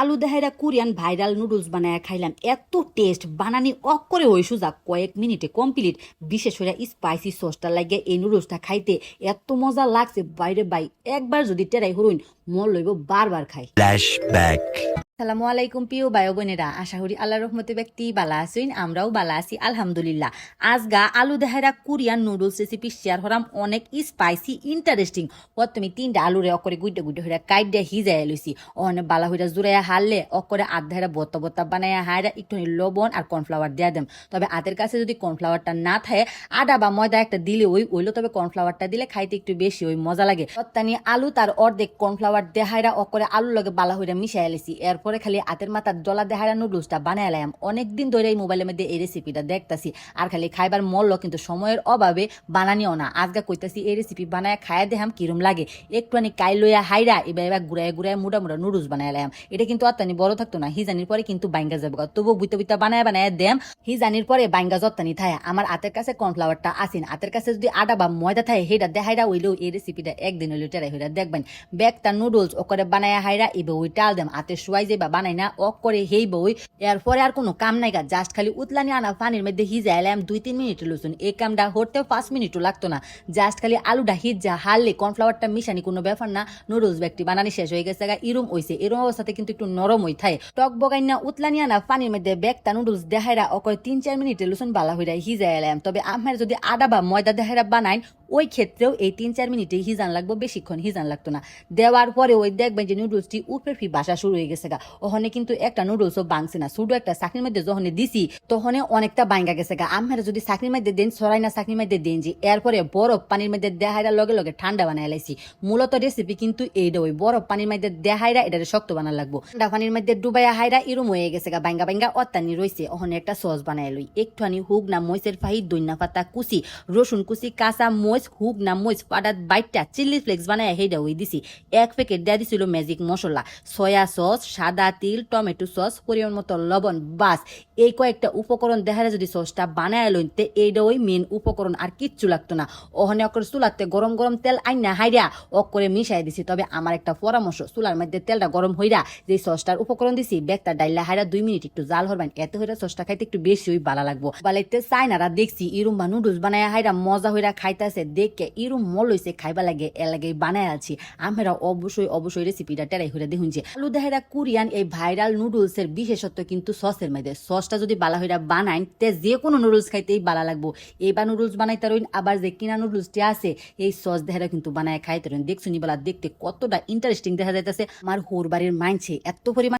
আলু দেহাইরা Korean viral noodles বানায় খাইলাম। এত টেস্ট, বানানি অক করে ওই সুজা, কয়েক মিনিটে কমপ্লিট। বিশেষ করে স্পাইসি সসটা লাগে এই নুডলসটা খাইতে এত মজা লাগছে। বাইরে বাই একবার যদি টেরাই হরুন মল লইব বারবার খাই. সালামু আলাইকুম প্রিয় ভাই বোনেরা আশা করি আল্লাহ রহমতে ব্যক্তি বালা আছেন, আমরাও বালা আছি, আলহামদুলিল্লাহ। আজগা আলু দেহারা কোরিয়ান নুডলস রেসিপি শেয়ার হরাম অনেক স্পাইসি ইন্টারেস্টিং ও তুমি তিনটা আলুরে অকরে গুইটা গুইটা হইরা দিয়ে হিজাই লইছি। অনেক বালা হইরা জুড়াইয়া হারলে অকরে আধারা বত্তা বত্তা বানাইয়া হাইরা একটু লবণ আর কর্নফ্লাওয়ার দেয়া দেম। তবে আতের কাছে যদি কর্নফ্লাওয়ারটা না থাকে, আদা বা ময়দা একটা দিলে ওই ওইলো তবে কর্নফ্লাওয়ারটা দিলে খাইতে একটু বেশি ওই মজা লাগে। অত্যানি আলু তার অর্ধেক কর্নফ্লাওয়ার দেহাইরা অকরে আলু লগে বালা হইরা মিশাই লেছি এরপরে খালি আতের মাথার ডলা দেহাইরা নুডলসটা বানাই লাম অনেকদিন ধরে এই মোবাইলের মধ্যে এই রেসিপিটা দেখতাছি। আর খালি খাইবার মল্ল কিন্তু সময়ের অভাবে বানানিও না। আজকে কইতাছি এই রেসিপি বানায় খায়া দেহাম কিরম লাগে। একটুখানি কাই লইয়া হাইরা এবার এবার ঘুরায় ঘুরায় মোটা মোটা নুডলস বানাই লাম এটা কিন্তু অত্যানি বড় থাকতো না। হিজানির পরে কিন্তু বাইঙ্গা যাবে। তবু বুইতে বুইতে বানায় বানায় দেম। হিজানির পরে বাইঙ্গা যত্তানি থায়। আমার হাতের কাছে কর্নফ্লাওয়ারটা আসেন। হাতের কাছে যদি আটা বা ময়দা থাকে হেটা দেখাইরা হইলেও এই রেসিপিটা একদিন হইলেও টেরাই হইরা দেখবেন। ব্যাগটা নুডলস ওকরে বানায় হাইরা এবার ওই টাল দেম। হাতে শুয়াই যে বা বানাই না, অক করে হেই বই এরপরে আর কোনো কাম নাই গা জাস্ট খালি উতলানি আনা পানির মধ্যে হিজাইলাম দুই তিন মিনিট লুচুন এই কামটা হতেও পাঁচ মিনিটও লাগতো না। জাস্ট খালি আলুটা হিজা হারলে কর্নফ্লাওয়ারটা মিশানি কোনো ব্যাপার না নুডলস ব্যাগটি বানানি শেষ হয়ে গেছে গা ইরম হইছে। এরম অবস্থাতে কিন্তু একটু নরম হই থাকে টক বগাই না, উতলানি আনা পানির মধ্যে ব্যাগটা নুডলস দেখাইরা অকরে তিন চার মিনিটে লুচুন বালা হইরা হিজাইলাম তবে আমার যদি আদা বা ময়দা দেখাইরা বানাইন ওই ক্ষেত্রেও এই তিন চার মিনিটে হিজান লাগবো, বেশিক্ষণ হিজান লাগতো না। দেওয়ার পরে ওই দেখবেন যে নুডলসটি উপরে ফি বাসা শুরু হয়ে গেছে গা। ওখানে কিন্তু একটা নুডলসও বাংছে না। শুধু একটা চাকরির মধ্যে যখন দিছি তখন অনেকটা বাইঙ্গা গেছে গা। আমার যদি চাকরির মধ্যে দেন সরাই না চাকরির মধ্যে দেন যে, এরপরে বরফ পানির মধ্যে দেহাইরা লগে লগে ঠান্ডা বানাই লাইছি। মূলত রেসিপি কিন্তু এইটা ওই বরফ পানির মধ্যে দেহাইরা এটা শক্ত বানা লাগবো। ঠান্ডা পানির মধ্যে ডুবাইয়া হাইরা এরম হয়ে গেছে গা, বাইঙ্গা বাইঙ্গা অত্যানি রয়েছে ওখানে একটা সস বানাই লই। একটুখানি হুক না মইসের ফাহি দৈন্যা পাতা কুচি, রসুন কুচি, কাঁচা মইচ, হুক না মইচ, পাটাত বাইটটা, চিলি ফ্লেক্স বানায় হেডা ওই দিছি। এক প্যাকেট দেয়া দিছিল ম্যাজিক মশলা সয়া সস সাদা তিল, টমেটো সস পরিমাণ মতো লবণ বাস এই কয়েকটা উপকরণ দেখারে যদি সসটা বানায় লইন তে এইটা ওই মেন উপকরণ আর কিচ্ছু লাগতো না। ওখানে অকর চুলাতে গরম গরম তেল আইনা হাইরা অক করে মিশাই দিছি। তবে আমার একটা পরামর্শ, চুলার মধ্যে তেলটা গরম হইরা, যে সসটার উপকরণ দিছি, ব্যাগটা ডাইলা হাইরা দুই মিনিট একটু জাল হরবেন, এত হইরা সসটা খাইতে একটু বেশি ওই ভালো লাগবো। বালাইতে চাইনারা দেখছি ইরুম বা নুডলস বানায় হাইরা মজা হইরা খাইতেছে দেখে ইরুম মল হইছে খাইবা লাগে, এ লাগে বানায় আছি। আমরা অবশ্যই অবশ্যই রেসিপিটা টেরাই হইরা দেখুন যে আলু দেহেরা কোরিয়ান এই ভাইরাল নুডলস এর বিশেষত্ব কিন্তু সসের মধ্যে। সসটা যদি বালা হইরা বানাইন তে যে কোনো নুডলস খাইতেই বালা লাগবো। এইবার নুডলস বানাইতে রইন, আবার যে কিনা নুডলসটি আছে, এই সস দেহেরা কিন্তু বানায় খাইতে রইন। দেখছুনি বলা দেখতে কতটা ইন্টারেস্টিং দেখা যাইতেছে। আমার হোর বাড়ির মাইনছে, এত পরিমাণ